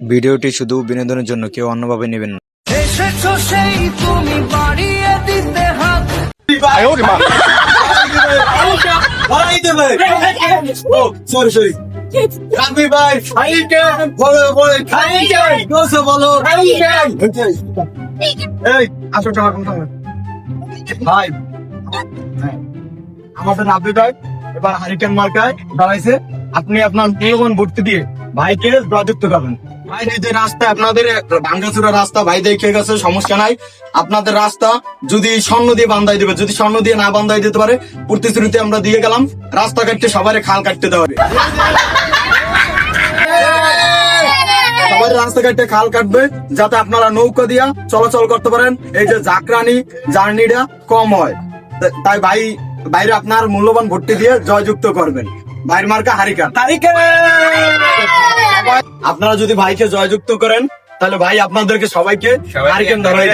ভিডিওটি শুধু বিনোদনের জন্য কেউ অন্যভাবে নেবেন না। এসেছ সেই তুমি বাড়িয়ে দিতে হাত। সরি সরি রাবি ভাই আমাদের রাবি ভাই এবার হারিকেন মার্কায় দাঁড়াইছে আপনি আপনার মূল্যবান ভর্তি দিয়ে ভাইকে প্রযুক্ত করবেন ভাই যে রাস্তা আপনাদের ভাঙ্গাচুরা রাস্তা, ভাই দেখে গেছে, সমস্যা নাই। আপনাদের রাস্তা যদি স্বর্ণ দিয়ে বান্ধাই দেবে, যদি স্বর্ণ দিয়ে না বান্ধাই দিতে পারে প্রতিশ্রুতি আমরা দিয়ে গেলাম। রাস্তা কাটতে সবাই খাল কাটতে দেওয়া সবাই খাল কাটবে, যাতে আপনারা নৌকা দিয়া চলাচল করতে পারেন। এই যে কম হয়। তাই বাইরে আপনার মূল্যবান ভর্তি দিয়ে জয়যুক্ত করবেন। ভাইয়ের মার্কা হারিকা। আপনারা যদি ভাইকে জয়যুক্ত করেন তাহলে ভাই আপনাদেরকে সবাইকে হারিকেন ধরাই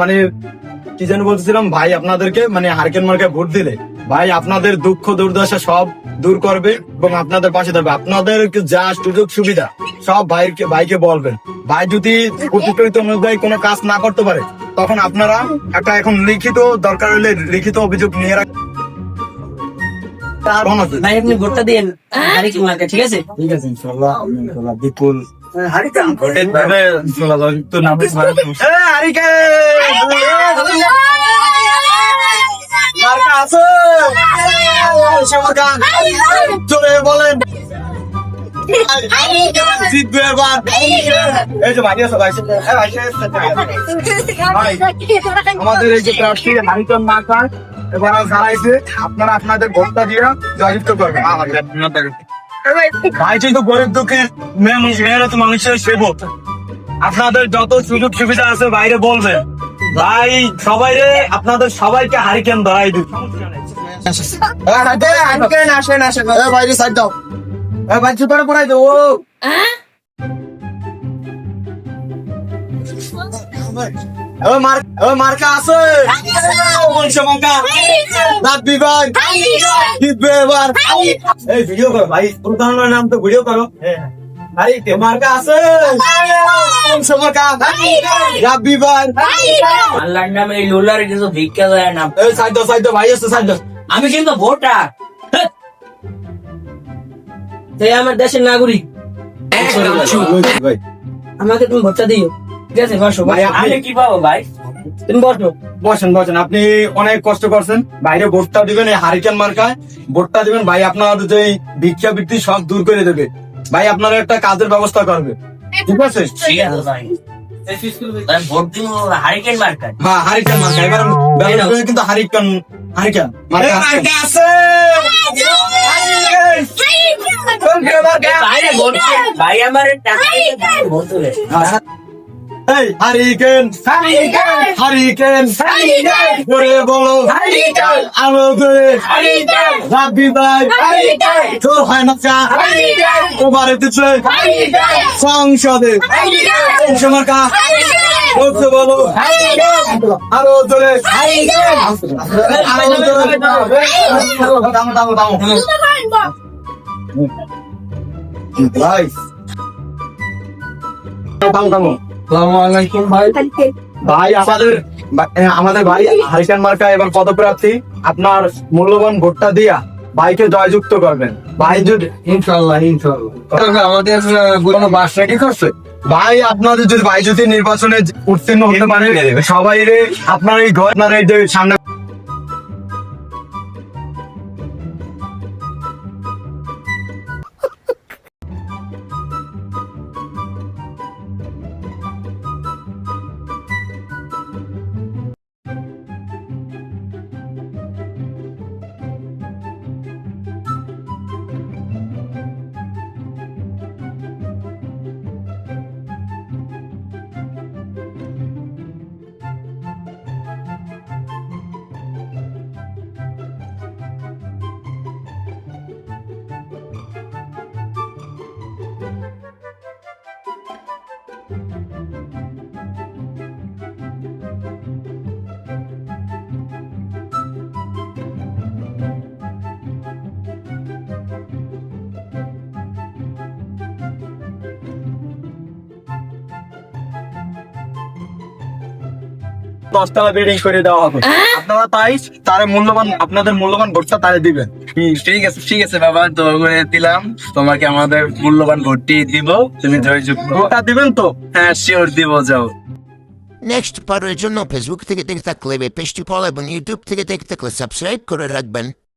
মানে কি যেন বলতেছিলাম ভাই আপনাদেরকে মানে হারিকেন মার্কে ভোট দিলে। ভাই আপনাদের দুঃখ দুর্দশা সব দূর করবে এবং আপনাদের পাশে থাকবে। আপনাদের যা সুযোগ সুবিধা সব ভাইকে ভাইকে বলবেন। ভাই যদি প্রতিকৃত অনুযায়ী কোনো কাজ না করতে পারে তখন আপনারা একটা এখন লিখিত দরকার হলে লিখিত অভিযোগ নিয়ে রাখ আর অনার্স। ভাই আপনি ভোটটা দিন হারিকেন মার্কা ঠিক আছে? ঠিক আছে ইনশাল্লাহ ইনশাল্লাহ বিপুল। চলে বলেন। জিতবে এবার। এই যে ভাই আছে ভাই আছে। এই ভাই আছে। আমাদের এই যে প্রার্থী হারিকন মার্কার এবার দাঁড়াইছে আপনারা আপনাদের ভোটটা দিয়ে জয়যুক্ত করবেন। ভাই যেহেতু গরিব দুঃখের মেয়েরা তো মানুষের সেবক। আপনাদের যত সুযোগ সুবিধা আছে বাইরে বলবেন। ভাই সবাই আপনাদের সবাইকে হারিকেন ধরাই দিন আসেন আসেন। বাইরে সাইড দাও। ভাই জুতোটা পরাই দেবো ও। মার ও মার্কা আছে। এই ভিডিও করো ভাই নাম তো ভিডিও করো। মার্কা আছে। আল্লাহর নামে এই লোলার কিছু ভিক্ষা দেয় না। এই সাইড দাও ভাই আছে আমি কিন্তু ভোটার। আমার দেশের নাগরিক। আমাকে তুমি ভোটটা দিও। ঠিক বসো ভাই, আমি কি পাবো ভাই? তুমি বসো। বসেন বসেন। আপনি অনেক কষ্ট করছেন। বাইরে ভোটটা দিবেন এই হারিকেন মার্কায়। ভোটটা দিবেন ভাই আপনার যে ভিক্ষা বৃত্তি সব দূর করে দেবে। ভাই আপনার একটা কাজের ব্যবস্থা করবে। ঠিক আছে? ঠিক আছে ভাই। তাই ভোট দিব হারিকেন মার্কা হ্যাঁ হারিকেন মার্কা এবার কিন্তু হারিকেন হারিকেন মার্কা আছে। ভাই ভাই আমার টাকা এই হারিকেন হারিকেন করে বলো। আলো করে রাব্বি ভাই। তোর হয় না চা। তোমার দিচ্ছে। সংসদে। মার্কা বলতে বলো। আরও জোরে আরও জোরে দাম দাম দাম ভাই দাম দাম ভাই। আমাদের আমাদের ভাই হারিকান মার্কা এবং পদপ্রার্থী আপনার মূল্যবান ভোটটা দিয়া ভাইকে জয়যুক্ত করবেন। ভাই যদি ইনশাল্লাহ ইনশাল্লাহ আমাদের কোনো বাস করছে। ভাই আপনাদের যদি ভাই যদি নির্বাচনে উত্তীর্ণ হতে পারে সবাই আপনার এই ঘর আপনার এই যে সামনে দশতলা বিল্ডিং করে দেওয়া হবে। আপনারা তাই তার মূল্যবান আপনাদের মূল্যবান ভোটটা তারে দিবেন। ঠিক আছে ঠিক আছে বাবা তো করে দিলাম। তোমাকে আমাদের মূল্যবান ভোটটি দিব তুমি জয়যুক্ত ভোটটা দিবেন তো? হ্যাঁ শিওর দিব যাও। নেক্সট পারের জন্য ফেসবুক থেকে দেখতে থাকলে পেজটি ফলো এবং ইউটিউব থেকে দেখতে থাকলে সাবস্ক্রাইব করে রাখবেন।